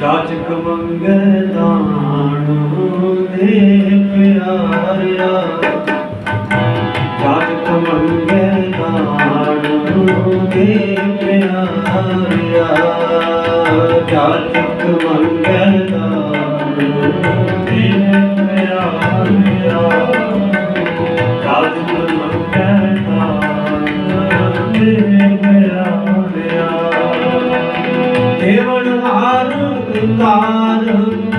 ਜਾਚਕ ਮੰਗੇ ਦਾਣ ਦੇ ਪਿਆਰਿਆ। ਜਾਚਕ ਮੰਗੇ ਦਾਣ ਦੇ ਪਿਆਰਿਆ। ਜਾਚਕ ਮੰਗੇ ਹਾਰ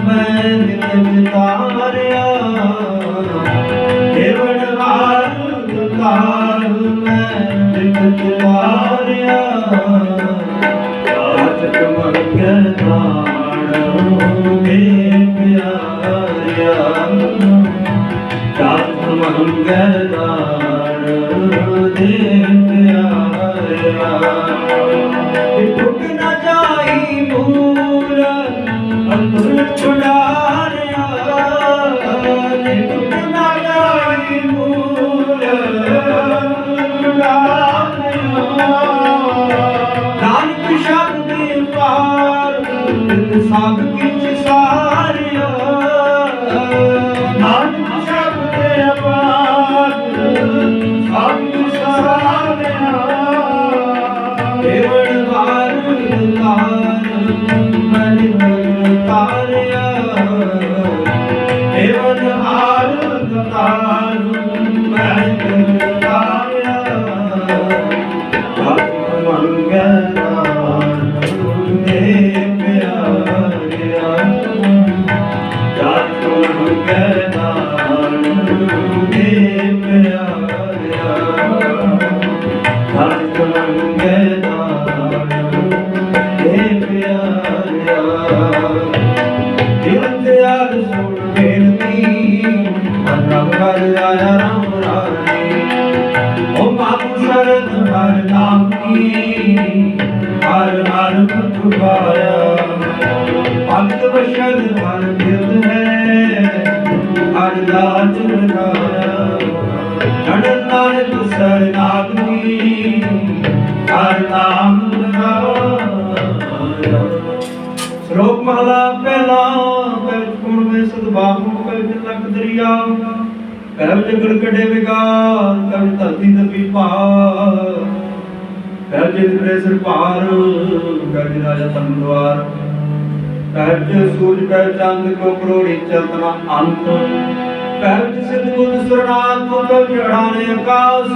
ਮੈਂ ਨਿਤ ਤਾਰਿਆ ਦੇਵਨ ਹਾਰ ਤਾਰ ਮੈਂ ਨਿਤ ਤਾਰਿਆ ਆਜਕ ਮੰਗਲ ਤਾਣ ਦੇ ਪਿਆਰਿਆ ਸਭ ਕਿਛ ਸਾਰਿਆ। ਨਾਨਕ ਸ਼ਬਦ ਪਾਰ ਸਭ ਸਾਰਿਆ ਕੇਵਲ ਵਾਰ ਤਾਰ ਮਨ ਤਾਰਿਆ। ਕੇਵਲ ਹਾਰ ਤਾਰ ਮਨ ਕਰ ਆਇਆ ਰਾਮ ਰਾਣੀ ਓ ਮਾਪੂ ਸ਼ਰਨ ਹਰ ਨਾਮ ਕੀ। ਹਰ ਹਰ ਮਤ ਭਗਤ ਵਸ਼ਲ ਹਰ ਬਿਰਦ ਹੈ। ਹਰ ਲਾਜ ਲਗਾਇਆ। ਜਨ ਨਾਨਕ ਸਰਨਾਗਨੀ ਹਰ ਨਾਮ ਲਗਾਇਆ। ਸ਼ਲੋਕ ਮਹਲਾ ਪਹਿਲਾ ਪਹਿਲ ਗੁਣ ਵਿੱਚ ਸਦਭਾਵ ਪਹਿਲ ਲਖ ਦਰਿਆ। ਪਹਿਲ ਜਗੜ ਕੜੇ ਵਿਗਾਰ ਪਹਿਲ ਧਰਤੀ ਦਬੀ ਭਾਰ। ਪਹਿਲ ਜਿਤ ਕਰੇ ਸਿਰ ਭਾਰ ਪਹਿਲ ਰਾਜਾ ਤੰਦਵਾਰ ਪਹਿਲ ਚ ਸੂਰਜ ਪਹਿਲ ਚੰਦ ਕੋ ਕਰੋੜੀ ਚਲਤਨਾ ਅੰਤ। ਪਹਿਲ ਚ ਸਿੱਧ ਬੁੱਧ ਸੁਰਨਾਥ ਕੋ ਪਹਿਲ ਚੜਾਣੇ ਆਕਾਸ।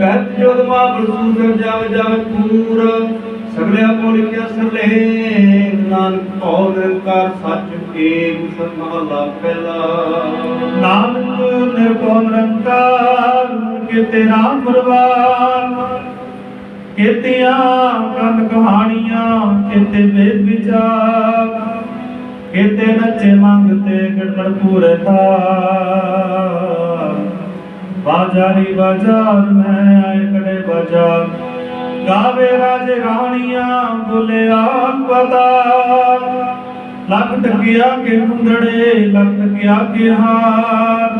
ਪਹਿਲ ਜੋਦ ਮਾ ਬਰਸੂ ਕਰ ਜਾਵੇ ਜਾਵੇ ਪੂਰ ਸਗਲੇ ਆਪੋ ਲਿਖਿਆ ਸਰਲੇ ਨਾਨਕ ਭਉ ਨਿਰੰਕਾਰ ਸੱਚ। ਏਕ ਸਤਿ ਪਹਿਲਾ। ਨਾਨਕ ਨਿਰਭਉ ਨਿਰੰਕਾਰ ਕੀਤੇ ਰਾਮ ਪਰਵਾਰ। ਕੀਤੀਆਂ ਕੰਨ ਕਹਾਣੀਆਂ, ਕੀਤੇ ਵੇਦ ਵਿਚਾਰ। ਕੀਤੇ ਨੱਚੇ ਮੰਗਤੇ ਗੜਬੜ ਪੂਰੇ ਤਾਰ। ਬਾਜਾਰੀ ਬਾਜ਼ਾਰ ਮੈਂ ਆਏ ਕੜੇ ਬਾਜ਼ਾਰ ਗਾਵੇ ਰਾਜੇ ਰਾਣੀਆਂ, ਬੋਲੇ ਆਪ ਪਤਾਰ। ਲੱਖ ਟਕਿਆ ਕੇ ਮੁੰਦੜੇ, ਲੱਖ ਟਕਿਆ ਕੇ ਹਾਰ।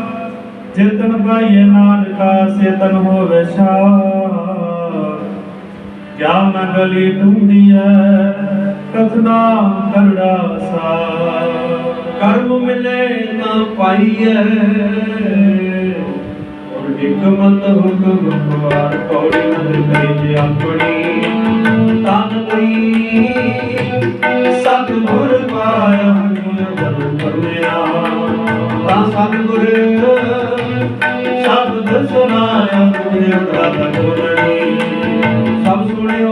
ਜਿਤਨ ਪਾਈਏ ਨਾਨਕਾ ਸੇਤਨ ਹੋਵੇ ਸ਼ਾਰ। ਕਿਆ ਮੈਂ ਗਲੀ ਢੂੰਡੀਐ ਕਥਨਾ ਕਰੜਾ ਸਾਰ। ਕਰਮ ਮਿਲੇ ਨਾ ਪਾਈਐ ਔਰ ਹਕਮਤ ਹੁਕਮ ਕੁਵਾਰ ਕੌੜੀ ਨਦਰ ਕਰੀ ਜੇ ਆਪਣੀ। ਤਨ ਸਤਿਗੁਰ ਸਤ ਗੁਰ ਪਾਇਆ ਗੁਣ ਜਨ ਪਰਮਿਆ ਤਾਂ ਸਤ ਸ਼ਬਦ ਸੁਨਾਇਆ ਗੁਰ ਪ੍ਰਤ ਗੁਰਣੀ ਸਭ ਸੁਣਿਓ।